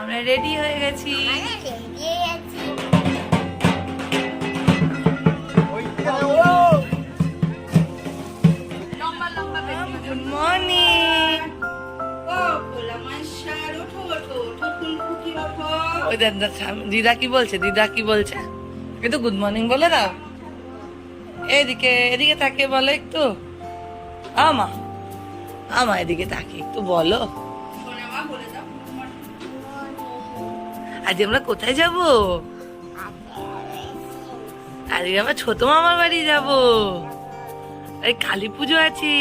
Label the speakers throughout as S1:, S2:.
S1: আমরা রেডি হয়ে গেছি। গুড মর্নিং দিদা কি বলছে দিদা কি বলছে? একটু গুড মর্নিং বলে দাও। এদিকে এদিকে তাকিয়ে বলো একটু। আমা আমা এদিকে তাকিয়ে একটু বলো। আজ আমরা কোথায় যাব? আজকে আমরা ছোট মামার বাড়ি যাব। এই কালী পুজো আছে।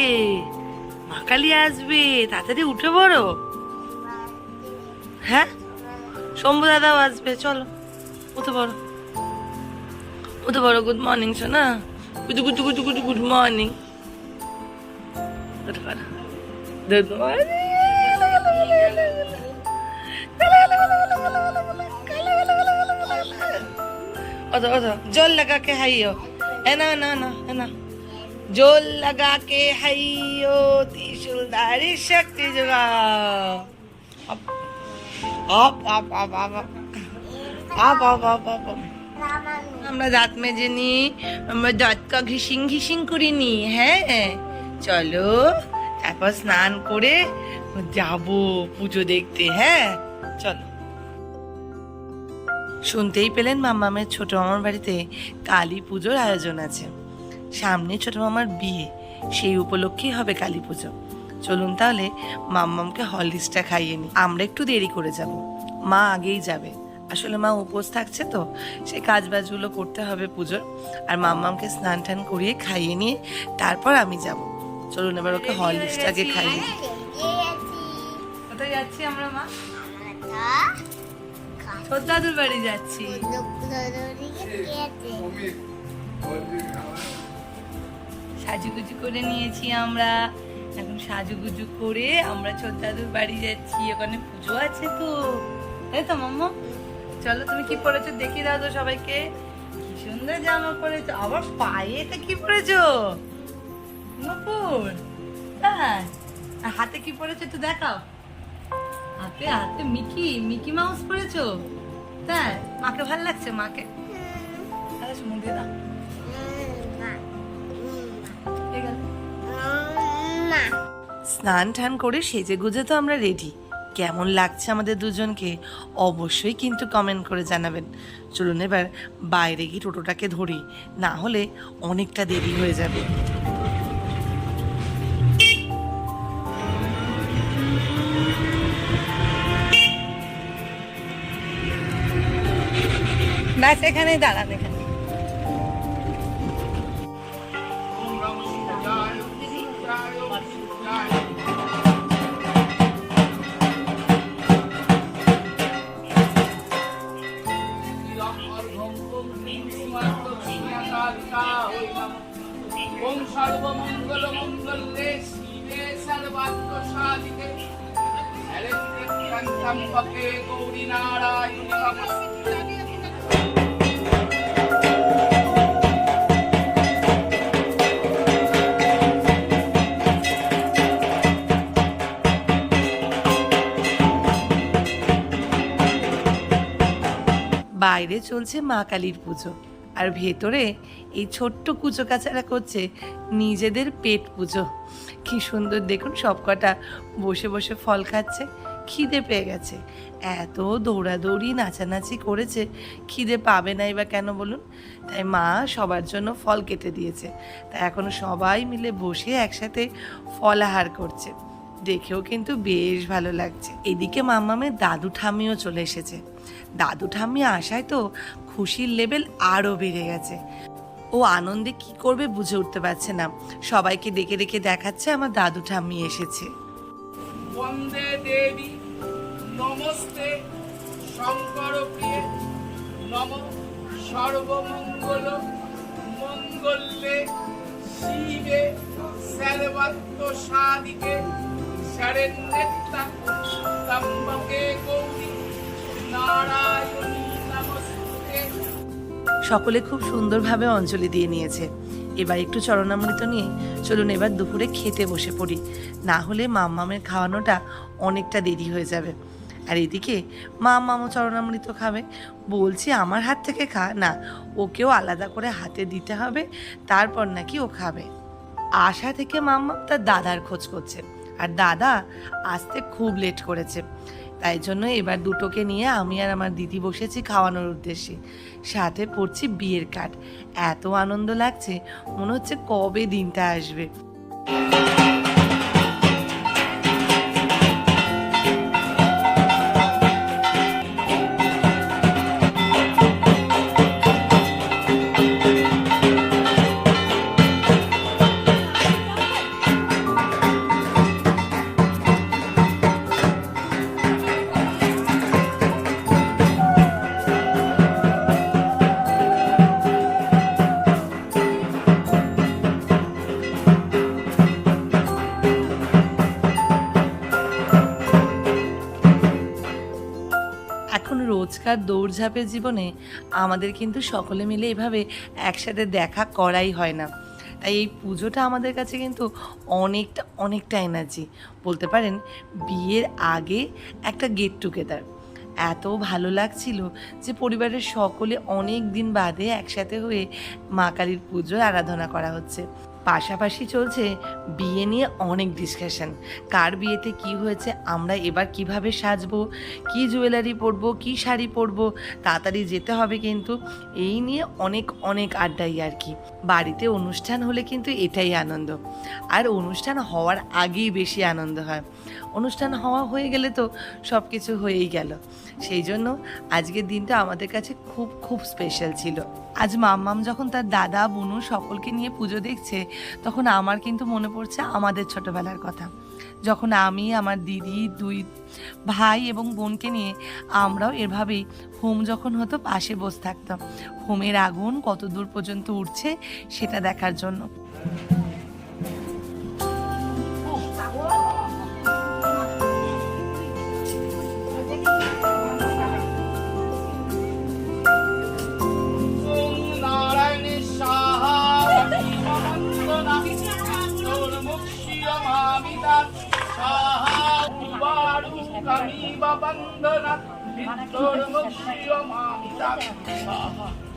S1: মা কালী আসবে, তাড়াতাড়ি উঠে পড়ো। হ্যাঁ? শম্ভু দাদাও আসবে, চলো, উঠে পড়ো। উঠে পড়ো গুড মর্নিং সোনা। গুডু গুডু গুডু গুডু, গুড মর্নিং উঠে পড়ো। গুড মর্নিং জল লাগা কে হাইও এ না না না এ না জল লাগা কে হাইও শক্তি আপ আপ আপ আপ আমরা দাঁত মেজে নি আমরা দাঁতকা ঘিসিং ঘিসিং করিনি হ্যাঁ চলো তারপর স্নান করে যাব পুজো দেখতে হ্যাঁ চলো শুনতেই পেলেন মামামের ছোট মামার বাড়িতে কালী পুজোর আয়োজন আছে। সামনে ছোট মামার বিয়ে সেই উপলক্ষেই হবে কালী পুজো। চলুন তাহলে মাম্মামকে হরলিক্সটা খাইয়ে নি আমরা একটু দেরি করে যাব। মা আগেই যাবে। আসলে মা উপোস থাকছে তো সে কাজ বাজগুলো করতে হবে পুজোর। আর মাম্মামকে স্নান টান করিয়ে খাইয়ে নিয়ে তারপর আমি যাব। চলুন এবার ওকে হরলিক্সটাকে খাইয়ে দিই। কোথায় যাচ্ছি আমরা মা? দাদুর বাড়ি যাচ্ছি। সাজুগুজু করে নিয়েছি আমরা। এখন সাজুগুজু করে আমরা ছোট দাদুর বাড়ি যাচ্ছি। ওখানে পুজো আছে তো। তাই তো, মাম্মা? চলো, তুমি কি পরেছো? দেখিয়ে দাও তো সবাইকে। কি সুন্দর জামা পরেছো। আবার পায়ে এটা কি পরেছো? নপুর হ্যাঁ। হাতে কি পরেছো একটু দেখাও। হাতে হাতে মিকি মিকি মাউস পরেছো? তাই? মাকে ভালো লাগছে, মাকে? তাহলে দিয়ে দাও। স্নান টান করে সেজে গুজে তো আমরা রেডি কেমন লাগছে আমাদের দুজনকে? অবশ্যই কিন্তু কমেন্ট করে জানাবেন। চলুন এবার বাইরে গিয়ে টোটোটাকে ধরি। না হলে অনেকটা দেরি হয়ে যাবে। ব্যাস এখানেই দাঁড়ান এখানে বাইরে চলছে মা কালীর পুজো। আর ভেতরে এই ছোট্ট কুচো কাচারা করছে নিজেদের পেট পুজো। কি সুন্দর দেখুন সবকটা বসে বসে ফল খাচ্ছে, খিদে পেয়ে গেছে। এত দৌড়াদৌড়ি নাচানাচি করেছে, খিদে পাবে নাই বা কেন বলুন? তাই মা সবার জন্য ফল কেটে দিয়েছে। তাই এখন সবাই মিলে বসে একসাথে ফলাহার করছে। দেখেও কিন্তু বেশ ভালো লাগছে। এদিকে মামামের দাদু ঠাম্মিও চলে এসেছে। দাদু ঠাম্মি আসায় তো খুশির লেভেল আরও বেড়ে গেছে। ও আনন্দে কি করবে বুঝে উঠতে পারছে না। সবাইকে ডেকে ডেকে দেখাচ্ছে আমার দাদু ঠাম্মি এসেছে।
S2: বন্দে দেবী, নমস্তে, শঙ্কর নম সর্বমঙ্গল মঙ্গলে শিবে সর্বাত্ম সাধিকে নারায়ণী
S1: সকলে খুব সুন্দরভাবে অঞ্জলি দিয়ে নিয়েছে। এবার একটু চরণামৃত নিয়ে চলুন এবার দুপুরে খেতে বসে পড়ি। না হলে মাম্মামের খাওয়ানোটা অনেকটা দেরি হয়ে যাবে। আর এদিকে মা মামো চরণামৃত খাবে। বলছি আমার হাত থেকে খা। না, ওকেও আলাদা করে হাতে দিতে হবে, তারপর নাকি ও খাবে। আশা থেকে মাম্মা তার দাদার খোঁজ করছে। আর দাদা আসতে খুব লেট করেছে। তাই জন্য এবার দুটোকে নিয়ে আমি আর আমার দিদি বসেছি খাওয়ানোর উদ্দেশ্যে। সাথে পড়ছি বিয়ের কাঠ এত আনন্দ লাগছে, মনে হচ্ছে কবে দিনটা আসবে। রোজকার দৌড়ঝাঁপের জীবনে আমাদের কিন্তু সকলে মিলে এভাবে একসাথে দেখা করাই হয় না। তাই এই পুজোটা আমাদের কাছে কিন্তু অনেকটা অনেকটা এনার্জি বলতে পারেন, বিয়ের আগে একটা গেট টুগেদার এত ভালো লাগছিল যে পরিবারের সকলে অনেক দিন বাদে একসাথে হয়ে মা কালীর পুজোর আরাধনা করা হচ্ছে। পাশাপাশি চলছে বিয়ে নিয়ে অনেক ডিসকাশন কার বিয়েতে কি হয়েছে, আমরা এবার কীভাবে সাজবো, কি জুয়েলারি পরবো, কি শাড়ি পরবো, তাড়াতাড়ি যেতে হবে কিন্তু এই নিয়ে অনেক অনেক আড্ডাই আর কি। বাড়িতে অনুষ্ঠান হলে কিন্তু এটাই আনন্দ। আর অনুষ্ঠান হওয়ার আগেই বেশি আনন্দ হয়। অনুষ্ঠান হওয়া হয়ে গেলে তো সব কিছু হয়েই গেল। সেই জন্য আজকের দিনটা আমাদের কাছে খুব খুব স্পেশাল ছিল। আজ মাম্মাম যখন তার দাদা, বুনু সকলকে নিয়ে পুজো দেখছে, তখন আমার কিন্তু মনে পড়ছে আমাদের ছোটবেলার কথা। যখন আমি, আমার দিদি, দুই ভাই এবং বোনকে নিয়ে আমরাও এভাবেই হোম যখন হতো, পাশে বসে থাকতাম। হোমের আগুন কত দূর পর্যন্ত উঠছে, সেটা দেখার জন্য।
S2: বন্দনা দুর্মুক্ষিয়মামিতা মুক্তি
S1: পড়া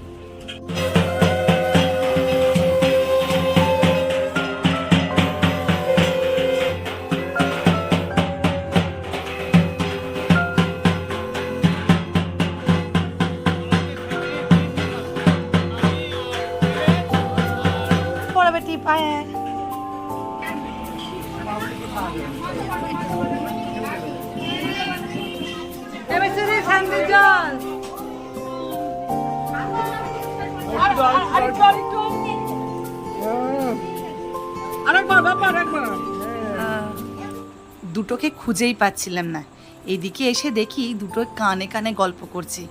S1: দুটোকে খুঁজেই পাচ্ছিলাম না। এদিকে এসে দেখি দুটো কানে কানে গল্প করছে।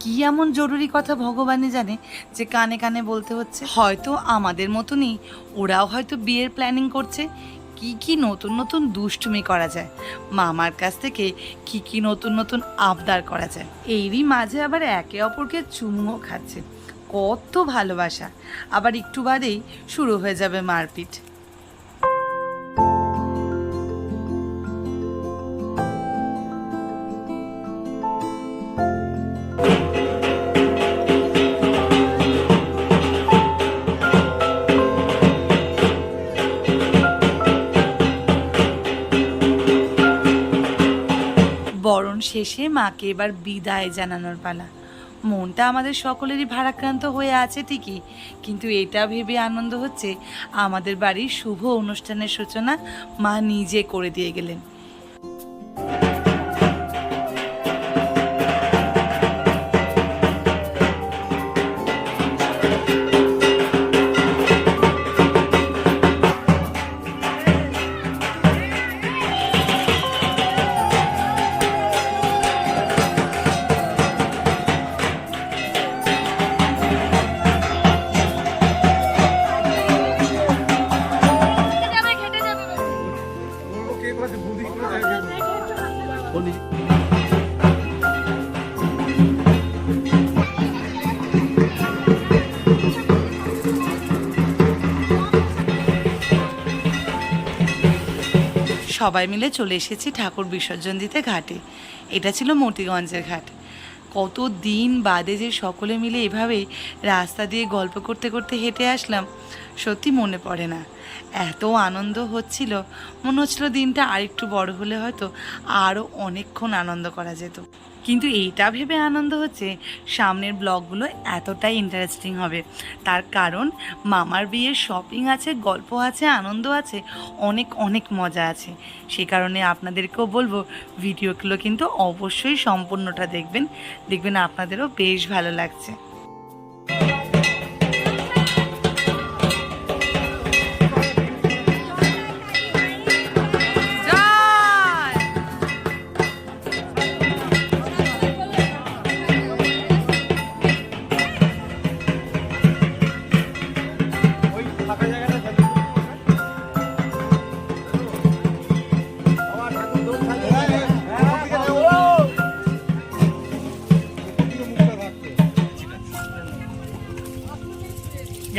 S1: কি এমন জরুরি কথা ভগবানই জানে যে কানে কানে বলতে হচ্ছে? হয়তো আমাদের মতনই ওরাও হয়তো বিয়ের প্ল্যানিং করছে। কি কি নতুন নতুন দুষ্টুমি করা যায়। মামার কাছ থেকে কি কি নতুন নতুন আবদার করা যায়। এরই মাঝে আবার একে অপরকে চুমুও খাচ্ছে। কত ভালোবাসা। আবার একটু বাদেই শুরু হয়ে যাবে মারপিট। শেষে মাকে এবার বিদায় জানানোর পালা। মনটা আমাদের সকলেরই ভারাক্রান্ত হয়ে আছে ঠিকই, কিন্তু এটা ভেবে আনন্দ হচ্ছে আমাদের বাড়ির শুভ অনুষ্ঠানের সূচনা মা নিজে করে দিয়ে গেলেন। সবাই মিলে চলে এসেছি ঠাকুর বিসর্জন দিতে ঘাটে। এটা ছিল মতিগঞ্জের ঘাট। কত দিন বাদে যে সকলে মিলে এভাবে রাস্তা দিয়ে গল্প করতে করতে হেঁটে আসলাম, সত্যি মনে পড়ে না। এত আনন্দ হচ্ছিল। মনে হচ্ছিল দিনটা আরেকটু বড় হলে হয়তো আরও অনেকক্ষণ আনন্দ করা যেত। কিন্তু এইটা ভেবে আনন্দ হচ্ছে সামনের ব্লগগুলো এতটাই ইন্টারেস্টিং হবে। তার কারণ মামার বিয়ের শপিং আছে, গল্প আছে, আনন্দ আছে, অনেক অনেক মজা আছে। সে কারণে আপনাদেরকেও বলব ভিডিওগুলো কিন্তু অবশ্যই সম্পূর্ণটা দেখবেন। দেখবেন আপনাদেরও বেশ ভালো লাগছে।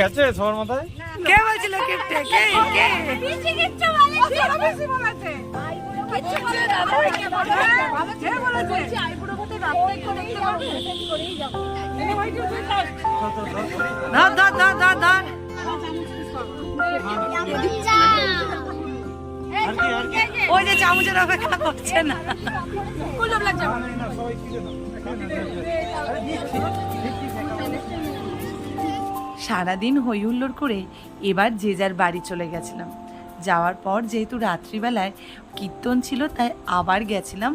S3: গেছে সবার মাথায়
S1: কে বলছিল গিফটে কে কে
S4: বেশি কিচ্ছু বলেছে আরও বেশি বলেছে কিচ্ছু বলে না বলেছে বলেছে বলেছে আইবুড়ো মতো রাস্তায় করে দেখতে পারবে করেই যাব এনে ওই যে
S1: ধর ধর ধর ধর ধর ওই যে চামচের অপেক্ষা করছে না
S4: কুলব লাগছে
S3: না।
S1: সারাদিন হই হুল্লোড় করে এবার যে যার বাড়ি চলে গেছিলাম। যাওয়ার পর যেহেতু রাত্রিবেলায় কীর্তন ছিল, তাই আবার গেছিলাম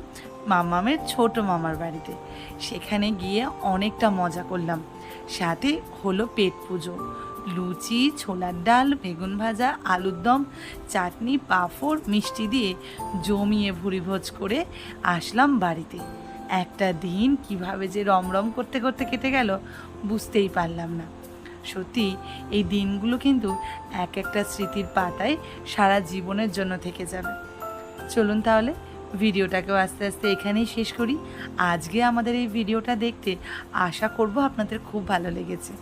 S1: মামামের ছোট মামার বাড়িতে। সেখানে গিয়ে অনেকটা মজা করলাম। সাথে হলো পেট পুজো। লুচি, ছোলার ডাল, বেগুন ভাজা, আলুর দম, চাটনি, পাঁপড়, মিষ্টি দিয়ে জমিয়ে ভুরিভোজ করে আসলাম বাড়িতে। একটা দিন কীভাবে যে রমরম করতে করতে কেটে গেল, বুঝতেই পারলাম না। সত্যি, এই দিনগুলো কিন্তু এক একটা স্মৃতির পাতায় সারা জীবনের জন্য থেকে যাবে। চলুন তাহলে ভিডিওটাকেও আস্তে আস্তে এখানেই শেষ করি। আজকে আমাদের এই ভিডিওটা দেখতে আশা করব আপনাদের খুব ভালো লেগেছে।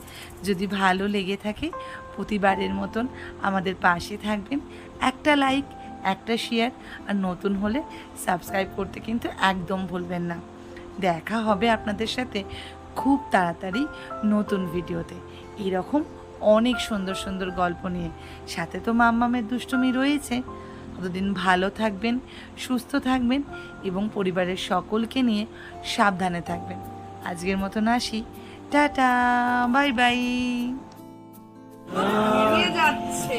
S1: যদি ভালো লেগে থাকে, প্রতিবারের মতন আমাদের পাশে থাকবেন। একটা লাইক, একটা শেয়ার, আর নতুন হলে সাবস্ক্রাইব করতে কিন্তু একদম ভুলবেন না। দেখা হবে আপনাদের সাথে খুব তাড়াতাড়ি নতুন ভিডিওতে এরকম অনেক সুন্দর সুন্দর গল্প নিয়ে সাথে তো মাম্মামের দুষ্টুমি রয়েছে ততদিন ভালো থাকবেন সুস্থ থাকবেন এবং পরিবারের সকলকে নিয়ে সাবধানে থাকবেন আজকের মতন আসি টাটা বাই বাই যাচ্ছে